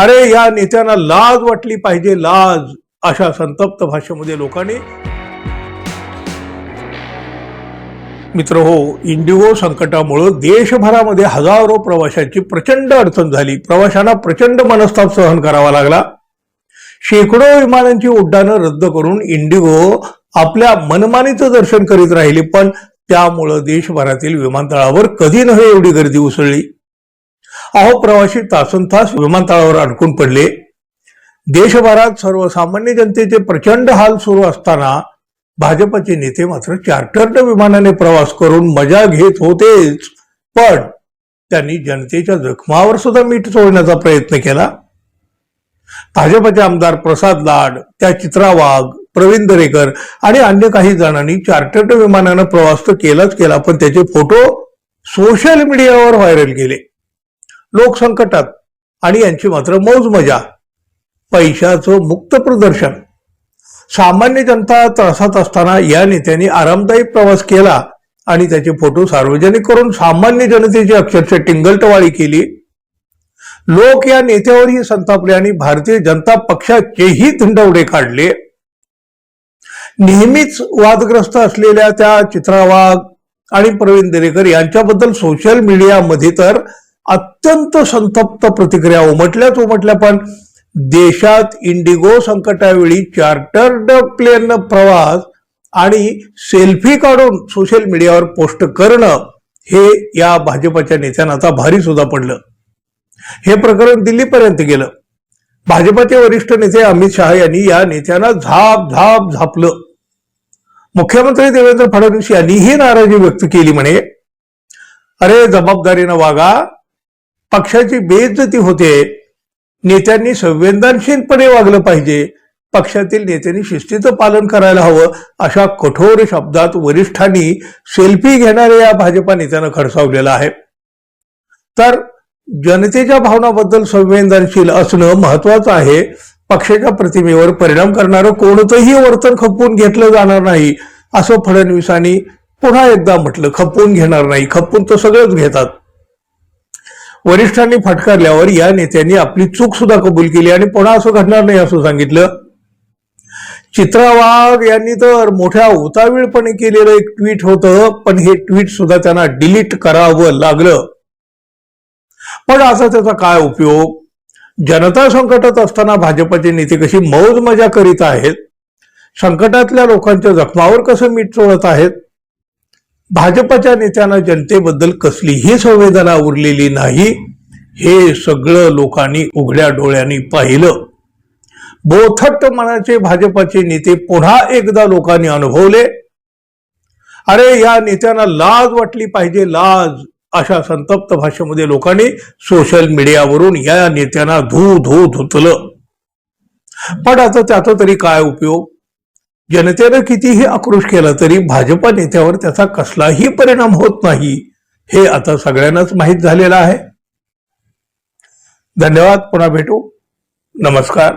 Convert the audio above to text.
अरे या नेत्यांना लाज वाटली पाहिजे लाज अशा संतप्त भाषेमध्ये लोकांनी. मित्र हो इंडिगो संकटामुळं देशभरामध्ये हजारो प्रवाशांची प्रचंड अडचण झाली. प्रवाशांना प्रचंड मनस्ताप सहन करावा लागला. शेकडो विमानांची उड्डाणं रद्द करून इंडिगो आपल्या मनमानीचं दर्शन करीत राहिली पण त्यामुळं देशभरातील विमानतळावर कधी नव्हे एवढी गर्दी उसळली. अहो प्रवासी तासन तास विमानतळावर अडकून पडले. देशभरात सर्वसामान्य जनतेचे प्रचंड हाल सुरू असताना भाजपचे नेते मात्र चार्टर्ड विमानाने प्रवास करून मजा घेत होतेच पण त्यांनी जनतेच्या जखमावर सुद्धा मीठ चोळण्याचा प्रयत्न केला. भाजपचे आमदार प्रसाद लाड त्या चित्रा वाघ प्रवीण दरेकर आणि अन्य काही जणांनी चार्टर्ड विमानानं प्रवास तर केलाच केला पण त्याचे फोटो सोशल मीडियावर व्हायरल केले. लोक संकटात आणि यांची मात्र मौज मजा. पैशाचं मुक्त प्रदर्शन. सामान्य जनता त्रासात असताना या नेत्यांनी आरामदायी प्रवास केला आणि त्याचे फोटो सार्वजनिक करून सामान्य जनतेची अक्षरशः टिंगलटवाळी केली. लोक या नेत्यावरही संतापले आणि भारतीय जनता पक्षाचेही थंडवडे काढले. नेहमीच वादग्रस्त असलेल्या त्या चित्रा वाघ आणि प्रवीण दरेकर यांच्याबद्दल सोशल मीडियामध्ये तर अत्यंत संतप्त प्रतिक्रिया उमटल्याच उमटल्या पण देशात इंडिगो संकटावेळी चार्टर्ड प्लेन प्रवास आणि सेल्फी काढून सोशल मीडियावर पोस्ट करणं हे या भाजपच्या नेत्यांना आता भारी सुद्धा पडलं. हे प्रकरण दिल्लीपर्यंत गेलं. भाजपचे वरिष्ठ नेते अमित शहा यांनी या नेत्यांना झाप झाप झापलं. मुख्यमंत्री देवेंद्र फडणवीस यांनीही नाराजी व्यक्त केली म्हणे. अरे जबाबदारीनं वागा. पक्षाची बेइज्जती होते. नेत्यांनी संवेदनशीलपणे वागलं पाहिजे. पक्षातील नेत्यांनी शिस्तीचं पालन करायला हवं अशा कठोर शब्दात वरिष्ठांनी सेल्फी घेणाऱ्या या भाजपा नेत्यांना खडसावलेला आहे. तर जनतेच्या भावनाबद्दल संवेदनशील असणं महत्वाचं आहे. पक्षाच्या प्रतिमेवर परिणाम करणारं कोणतंही वर्तन खपवून घेतलं जाणार नाही. असं फडणवीसांनी पुन्हा एकदा म्हटलं खपवून घेणार नाही. खपवून तर सगळंच घेतात. वरिष्ठांनी फटकारल्यावर या नेत्यांनी आपली चूक सुद्धा कबूल केली आणि पुन्हा असं घडणार नाही असं सांगितलं. चित्रा वाघ यांनी तर मोठ्या उतावीळपणे केलेलं एक ट्विट होतं पण हे ट्विट सुद्धा त्यांना डिलीट करावं लागलं. पण असा त्याचा काय उपयोग? जनता संकटात असताना भाजपचे नेते कशी मौज मजा करीत आहेत? संकटातल्या लोकांच्या जखमावर कसं मीठ चोळत आहेत? भाजपच्या नेत्यांना जनतेबद्दल कसलीही संवेदना उरलेली नाही हे सगळं लोकांनी उघड्या डोळ्यांनी पाहिलं. बोथट मनाचे भाजपचे नेते पुन्हा एकदा लोकांनी अनुभवले. अरे या नेत्यांना लाज वाटली पाहिजे लाज अशा संतप्त भाषेमध्ये लोकांनी सोशल मीडियावरून या नेत्यांना धू धू धुतलं. पण आता त्याचा तरी काय उपयोग? जनतेनं कितीही आक्रोश केला तरी भाजपा नेत्यावर त्याचा कसलाही परिणाम होत नाही. हे आता सगळ्यांनाच माहीत झालेलं आहे. धन्यवाद. पुन्हा भेटू. नमस्कार.